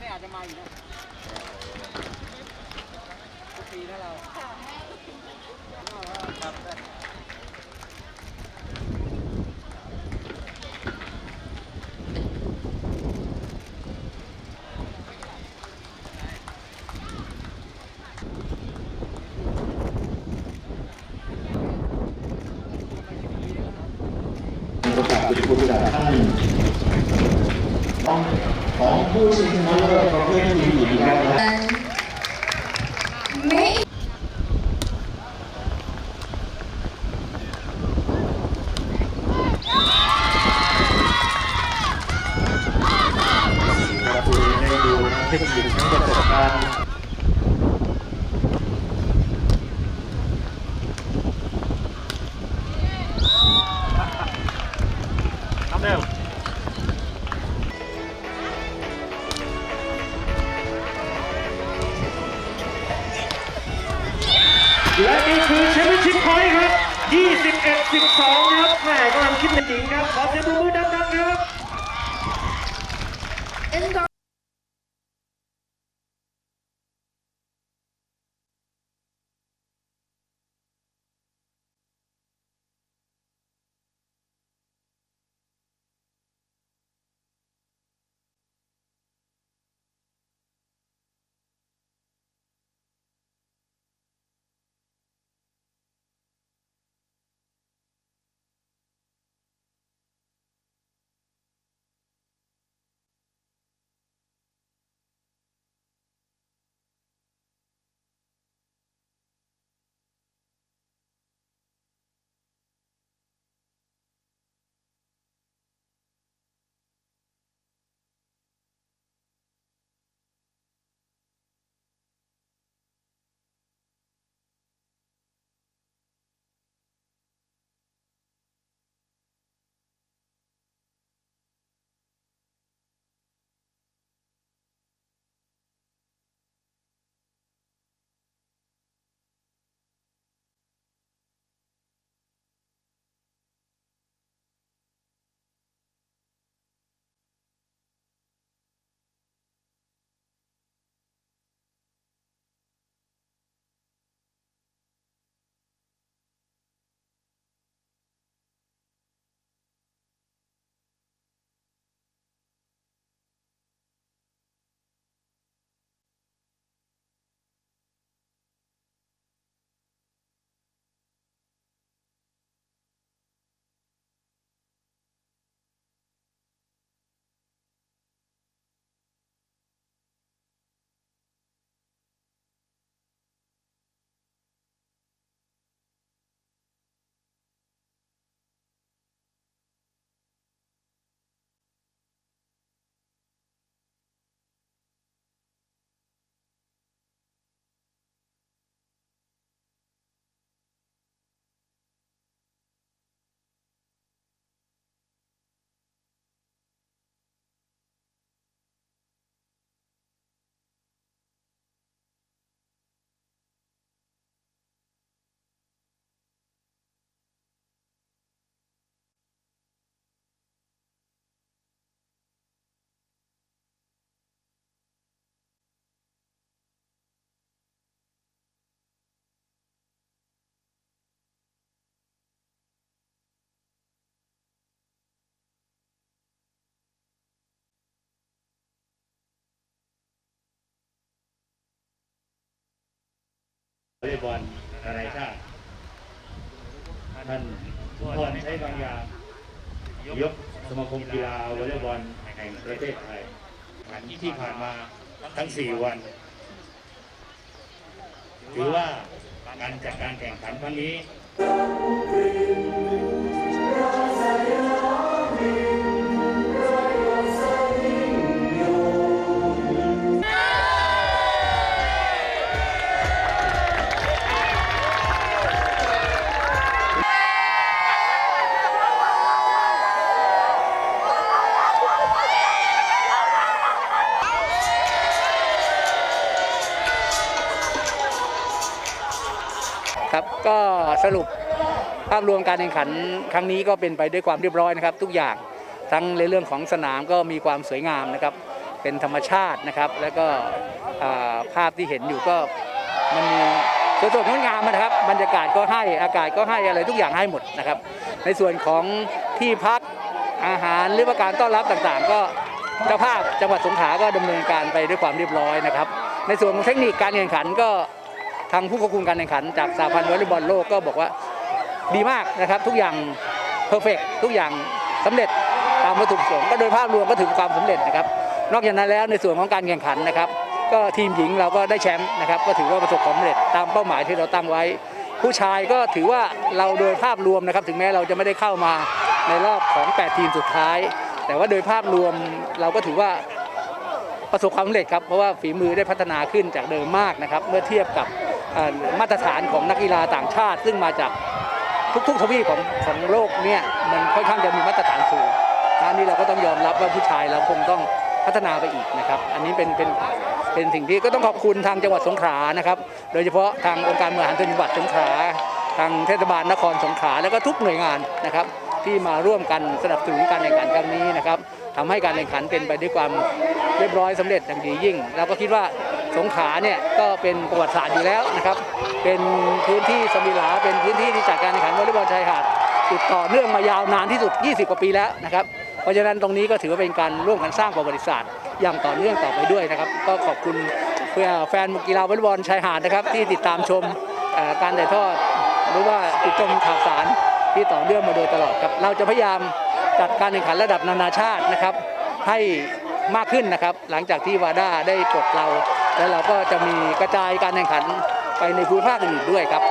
เนี่ยอาจจะมาอีกนะทุกปีนะเราครับโอกาสเป็นผู้จัดท่านของ ของผู้ชิงชนะเลิศประเภททีมหญิงนะครับไม่ประตูในดูทั้งเทคนิคทั้งประสบการณ์ครับเร็ว 21 12นะครับแม่กำลังคิดเป็นจริงครับ ขอเสียงปรบมือดังๆครับ วอลเลย์บอลนานาชาติท่านสุนทรใช้บางอย่างยกสมาคมกีฬาวอลเลย์บอลแห่งประเทศไทยที่ผ่านมาทั้ง 4 วัน ถือว่าการจัดการแข่งขันครั้งนี้ ก็สรุปภาพรวมการแข่งขันครั้งนี้ก็เป็นไปด้วยความเรียบร้อยนะครับ ทุกอย่างทั้งในเรื่องของสนามก็มีความสวยงามนะครับ เป็นธรรมชาตินะครับ แล้วก็ภาพที่เห็นอยู่ก็มันมีสวยสดงดงามนะครับ บรรยากาศก็ให้อากาศก็ให้อะไรทุกอย่างให้หมดนะครับ ในส่วนของที่พักอาหารหรือว่าการต้อนรับต่างๆ ก็เจ้าภาพจังหวัดสงขลาก็ดำเนินการไปด้วยความเรียบร้อยนะครับ ในส่วนของเทคนิคการแข่งขันก็ ทางผู้ควบคุมการแข่งขันจากสาพันธ์วอลเลย์บอลโลกก็บอกว่าดีมากนะครับ ทุกอย่างเพอร์เฟกทุกอย่างสำเร็จตามวัตถุประสงค์ก็โดยภาพรวมก็ถึงความสำเร็จนะครับ นอกจากนั้นแล้วในส่วนของการแข่งขันนะครับ ก็ทีมหญิงเราก็ได้แชมป์นะครับ ก็ถือว่าประสบความสำเร็จตามเป้าหมายที่เราตั้งไว้ ผู้ชายก็ถือว่าเราโดยภาพรวมนะครับ ถึงแม้เราจะไม่ได้เข้ามาในรอบของ 8 ทีมสุดท้าย แต่ว่าโดยภาพรวมเราก็ถือว่าประสบความสำเร็จครับเพราะว่าฝีมือได้พัฒนาขึ้นจากเดิมมากนะครับ เมื่อเทียบกับ มาตรฐานของนักกีฬาต่างชาติ ซึ่งมาจากทุกๆทวีปของของโลกเนี่ยมันค่อนข้างจะมีมาตรฐานสูงนะนี่เราก็ต้องยอมรับว่าผู้ชายเราคงต้องพัฒนาไปอีกนะครับ อันนี้เป็นเป็นเป็นสิ่งที่ก็ต้องขอบคุณทางจังหวัดสงขลานะครับ โดยเฉพาะทางองค์การบริหารส่วนจังหวัดสงขลาทางเทศบาลนครสงขลาแล้วก็ทุกหน่วยงานนะครับ ที่มาร่วมกันสนับสนุนการแข่งขันครั้งนี้นะครับทำให้การแข่งขันเป็นไปด้วยความเรียบร้อยสำเร็จอย่างดียิ่ง เราก็คิดว่า สงขลาเนี่ยก็เป็นประวัติศาสตร์อยู่แล้วนะครับ เป็นพื้นที่สมิลาเป็นพื้นที่ที่จัดการแข่งขันวอลเลย์บอลชายหาดติดต่อเนื่องมายาวนานที่สุด 20 กว่าปีแล้วนะครับ เพราะฉะนั้นตรงนี้ก็ถือว่าเป็นการร่วมกันสร้างประวัติศาสตร์อย่างต่อเนื่องต่อไปด้วยนะครับ ก็ขอบคุณเพื่อแฟนกีฬาวอลเลย์บอลชายหาดนะครับ ที่ติดตามชมการถ่ายทอดหรือว่าติดชมข่าวสารที่ต่อเนื่องมาโดยตลอดครับ เราจะพยายามจัดการแข่งขันระดับนานาชาตินะครับ ให้ มากขึ้นนะครับ หลังจากที่วาด้าได้ปลดเรา แล้วเราก็จะมีกระจายการแข่งขันไปในภูมิภาคอื่นด้วยครับ